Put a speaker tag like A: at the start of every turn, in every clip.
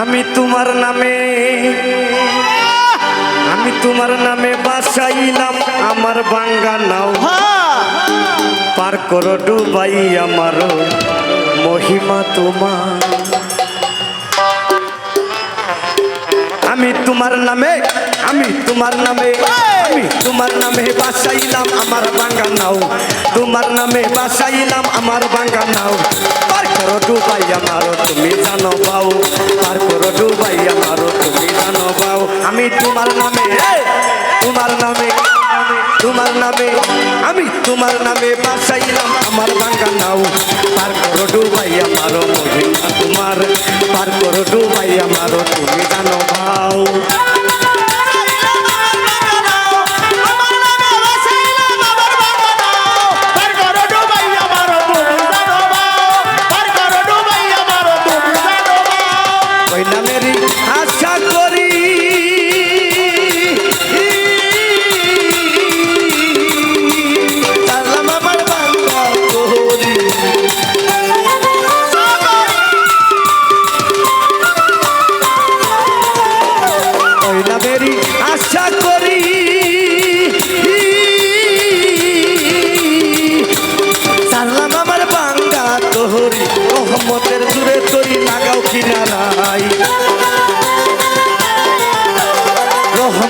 A: আমি তোমার নামে আমি তোমার নামে বাসাইলাম আমার বাঙ্গা নাও। পার করো ডুবাই আমার মহিমা তোমার। আমি তোমার নামে, আমি তোমার নামে, আমি তোমার নামে বাসাইলাম আমার বাঙ্গা নাও। তোমার নামে বাসাইলাম আমার বাঙ্গা নাও। পার করো ডুবাই আমারও তুমি জানো পাও পার করো ডুবাই আমারও তুমি জানো পাও আমি তোমার নামে তোমার নামে তোমার নামে, আমি তোমার নামে বাসাইলাম আমার বাঙ্গা নাও। পার করো ডুবাই আমারও মহিমা তোমার। পার করো ডুবাই আমারও তুমি জানো পাও Oh.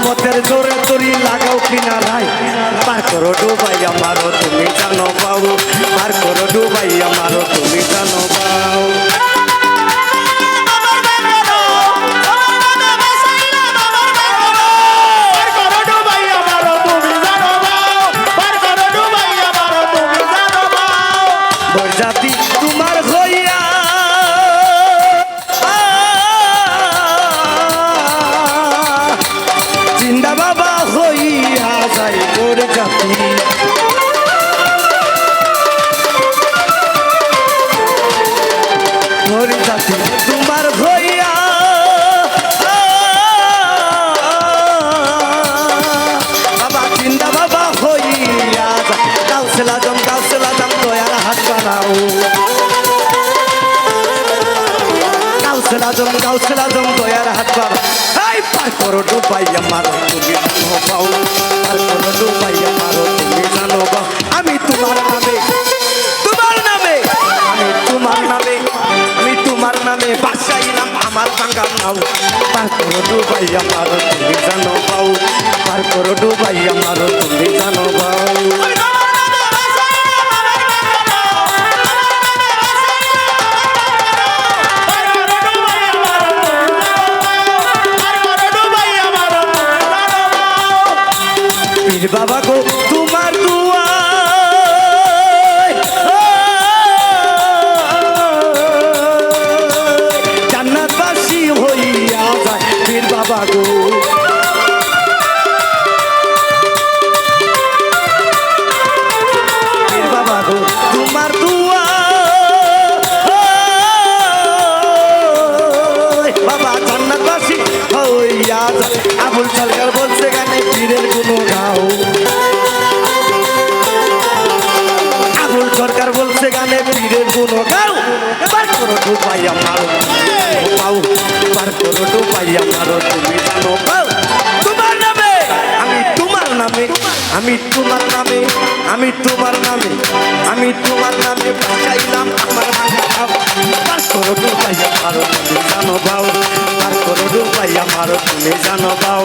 A: রহমতের জোরে তরি লাগাও কিনারাই পার করো ডুবাই আমারও, তুমি জানো পাও পার করো ডুবাই আমারও, তুমি জানো পাও বরজাতি তোমার কাউসেলা জম কাউসেলা জম দয়ার হাত বানাও এই, পার করো ডুবাই আমার তুমি, জানো পাও পার করো ডুবাই আমার তুমি, জানো পাও আমি তোমার নামে তোমার নামে, আমি তোমার নামে, আমি তোমার নামে বাসাইলাম আমার বাঙ্গা নাও। পার করো ডুবাই আমার তুমি, জানো পাও পার করো ডুবাই আমার তুমি, জানো পাও গানে পীরের গুণ গাও বার করো ডুবাই আমার। পাও বার করো নামে। আমি তোমার নামে, আমি তোমার নামে, আমি তোমার নামে, আমি তোমার নামে বাঁচাইলাম আমার বার করো ডুবাই আমার, তুমি জানো পাও। বার করো ডুবাই আমার, তুমি জানো পাও।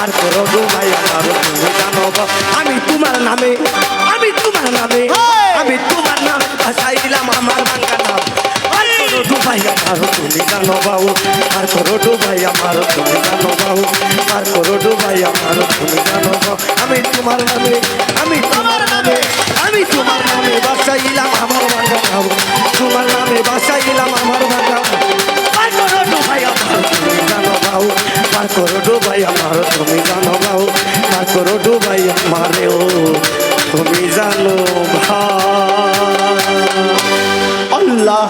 A: আমার করো তোমায় আমার ভূমিকা নব আমি তোমার নামে আমি তোমার নামে আমি তোমার নামে ভাসাইলাম আমার বাংলা নাম। আমি তোমার নামে আমি তোমার নামে মারো তুমি জানো ভাও ঠাকুর ডুবাই মারে ও তুমি জানো ভা
B: আল্লাহ।